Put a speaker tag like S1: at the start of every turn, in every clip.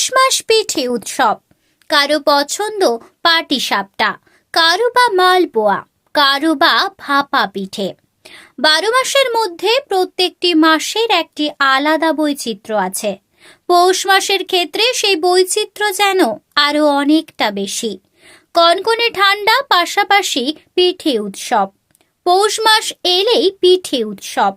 S1: পৌষ মাস পিঠে উৎসব। কারও পছন্দ পাটি সাপটা, কারও বা মালপোয়া কারও বা ভাপা পিঠে। বারো মাসের মধ্যে প্রত্যেকটি মাসের একটি আলাদা বৈচিত্র্য আছে। পৌষ মাসের ক্ষেত্রে সেই বৈচিত্র্য যেন আরও অনেকটা বেশি। কনকনে ঠান্ডা, পাশাপাশি পিঠে উৎসব। পৌষ মাস এলেই পিঠে উৎসব।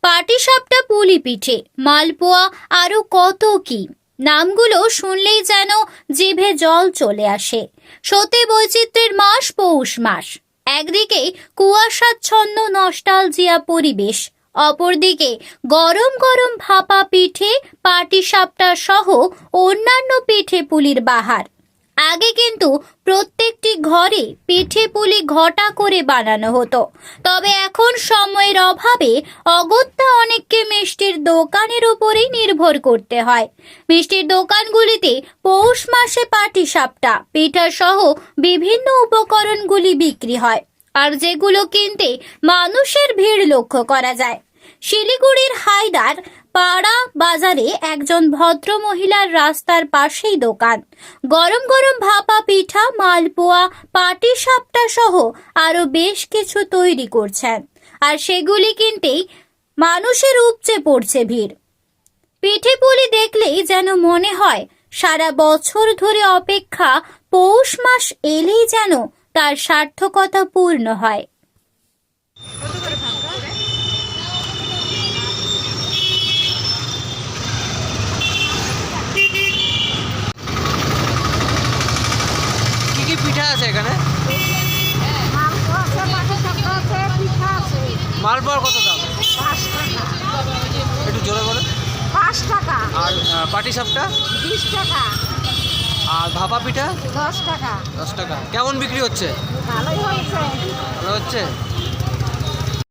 S1: পাটিসাপটা পুলি পিঠে মালপোয়া আরও কত কি? নামগুলো শুনলেই যেন জিভে জল চলে আসে। সত্যি বৈচিত্র্যের মাস, পৌষ মাস। একদিকে কুয়াশাচ্ছন্ন, নস্টালজিয়া পরিবেশ। অপরদিকে গরম গরম ভাপা পিঠে পাটি সাপটা সহ অন্যান্য পিঠে পুলির বাহার। আগে কিন্তু প্রত্যেকটি ঘরে পিঠে পুলি ঘটা করে বানানো হতো। তবে এখন সময়ের অভাবে অগত্যা অনেককে মিষ্টির দোকানের উপরেই নির্ভর করতে হয়। মিষ্টির দোকানগুলিতে পৌষ মাসে পাটিসাপটা পিঠা সহ বিভিন্ন উপকরণগুলি বিক্রি হয়। আর যেগুলো কিনতে মানুষের ভিড় লক্ষ্য করা যায়। শিলিগুড়ির হায়দার পাড়া বাজারে একজন ভদ্র মহিলার রাস্তার পাশেই দোকান। গরম গরম ভাপা পিঠা, মালপোয়া, পাটি সাপটা সহ আরও বেশ কিছু তৈরি করছেন। আর সেগুলি কিনতেই মানুষের উপচে পড়ছে ভিড়। পিঠে পুলি দেখলেই যেন মনে হয়, সারা বছর ধরে অপেক্ষা পৌষ মাস এলেই যেন তার সার্থকতা পূর্ণ হয়।
S2: পিঠা আছে এখানে? মালপোয়ার কত দাম? একটু জোরে বলেন।
S3: পাঁচ টাকা
S2: আর পাটি সাপটা?
S3: বিশ টাকা
S2: আর ভাপা পিঠা?
S3: দশ টাকা।
S2: দশ টাকা। কেমন বিক্রি হচ্ছে?
S3: ভালোই
S2: ভালো হচ্ছে?